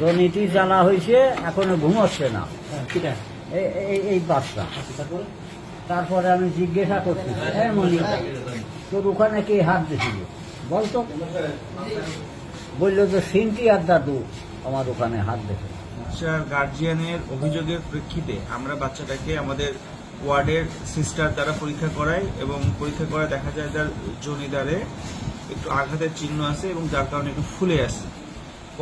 জনিটি জানা হয়েছে এখনও ঘুমাচ্ছে না। এই- এই এই বাচ্চা তারপরে আমি জিজ্ঞাসা করছি হ্যাঁ মনি তোর ওখানে কে হাত দিছিল? বলতো। বলল যে সিনটি আর দাদু আমার ওখানে হাত দেখে বাচ্চার গার্জিয়ানের অভিযোগের প্রেক্ষিতে আমরা বাচ্চাটাকে আমাদের ওয়ার্ডের সিস্টার দ্বারা পরীক্ষা করাই এবং পরীক্ষা করে দেখা যায় তার জনিদারে একটু আঘাতের চিহ্ন আছে এবং যার কারণে একটু ফুলে আছে।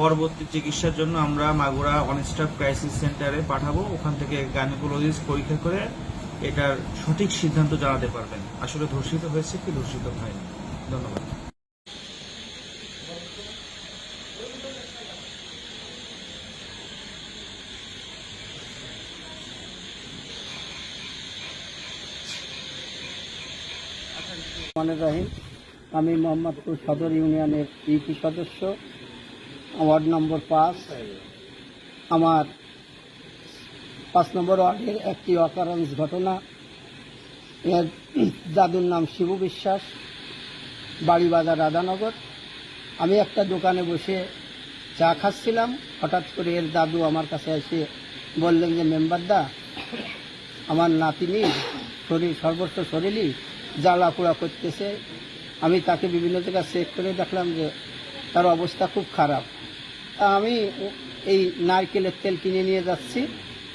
পরবর্তী চিকিৎসার জন্য আমরা মাগুরা অনস্টাফ ক্রাইসিস সেন্টারে পাঠাবো। ওখান থেকে গাইনোকোলজিস্ট পরীক্ষা করে এটার সঠিক সিদ্ধান্ত জানাতে পারবেন। আসলে ধর্ষিত হয়েছে কি ধর্ষিত হয়নি? ধন্যবাদ। রহিম। আমি মোহাম্মদপুর সদর ইউনিয়নের ইউপি সদস্য। ওয়ার্ড নম্বর পাঁচ। আমার পাঁচ নম্বর ওয়ার্ডের একটি অকারেন্স ঘটনা। এর দাদুর নাম শিবু বিশ্বাস বাড়ি বাজার রাধানগর। আমি একটা দোকানে বসে চা খাচ্ছিলাম। হঠাৎ করে এর দাদু আমার কাছে এসে বললেন যে, মেম্বারদা, আমার নাতিনি শরীর সর্বস্ব শরীরই জ্বালা পোড়া করতেছে। আমি তাকে বিভিন্ন জায়গায় চেক করে দেখলাম যে, তার অবস্থা খুব খারাপ। আমি এই নারকেলের তেল কিনে নিয়ে যাচ্ছি।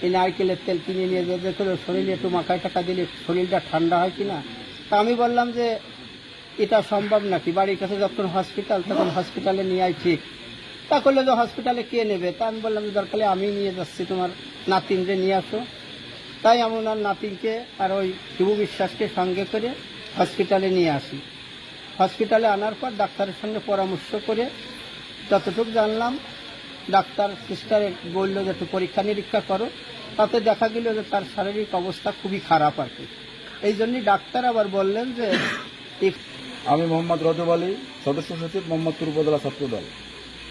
এই নারকেলের তেল কিনে নিয়ে যেতে করে শরীরে একটু মাখায় টাকা দিলে শরীরটা ঠান্ডা হয় কিনা? তা আমি বললাম যে, এটা সম্ভব নাকি? বাড়ির কাছে যখন হসপিটাল তখন হসপিটালে নিয়ে আয় ঠিক। তা করলে তো হসপিটালে কে নেবে? তা আমি বললাম যে দরকার আমি নিয়ে যাচ্ছি, তোমার নাতিনরে নিয়ে আসো। তাই আমি ওনার নাতিনকে আর ওই শিবু বিশ্বাসকে সঙ্গে করে হসপিটালে নিয়ে আসি। হসপিটালে আনার পর ডাক্তারের সঙ্গে পরামর্শ করে যতটুকু জানলাম, ডাক্তার সিস্টার বলল যে একটু পরীক্ষা নিরীক্ষা করো, তাতে দেখা গেল যে তার শারীরিক অবস্থা খুবই খারাপ আর কি। এই জন্যই ডাক্তার আবার বললেন যে আমি মোহাম্মদ রজব আলী, সদস্য সচিব মোহাম্মদপুর উপজেলা ছাত্রদল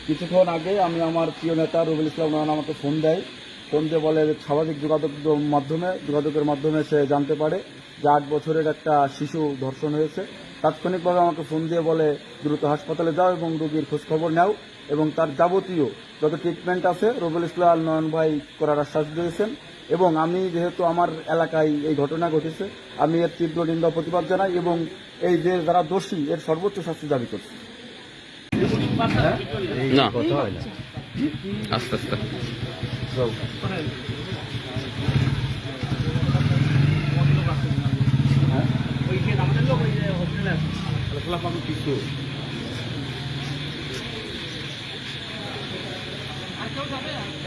কিছুক্ষণ আগে আমি আমার প্রিয় নেতা রুবুল ইসলাম রহমান আমাকে ফোন দেয়। ফোন দিয়ে বলে সামাজিক যোগাযোগ মাধ্যমে, যোগাযোগের মাধ্যমে সে জানতে পারে যে আট বছরের একটা শিশু ধর্ষণ হয়েছে। তাৎক্ষণিকভাবে আমাকে ফোন দিয়ে বলে দ্রুত হাসপাতালে যাও এবং রোগীর খোঁজখবর নাও এবং তার যাবতীয় যত ট্রিটমেন্ট আছে রুবুল ইসলাম নয়ন ভাই করার আশ্বাস দিয়েছেন এবং আমি যেহেতু আমার এলাকায় এই ঘটনা ঘটেছে আমি এর তীব্র নিন্দা প্রতিবাদ জানাই এবং এই যে যারা দোষী এর সর্বোচ্চ শাস্তি দাবি করছি। না। আস্তে আস্তে। Aqui eu já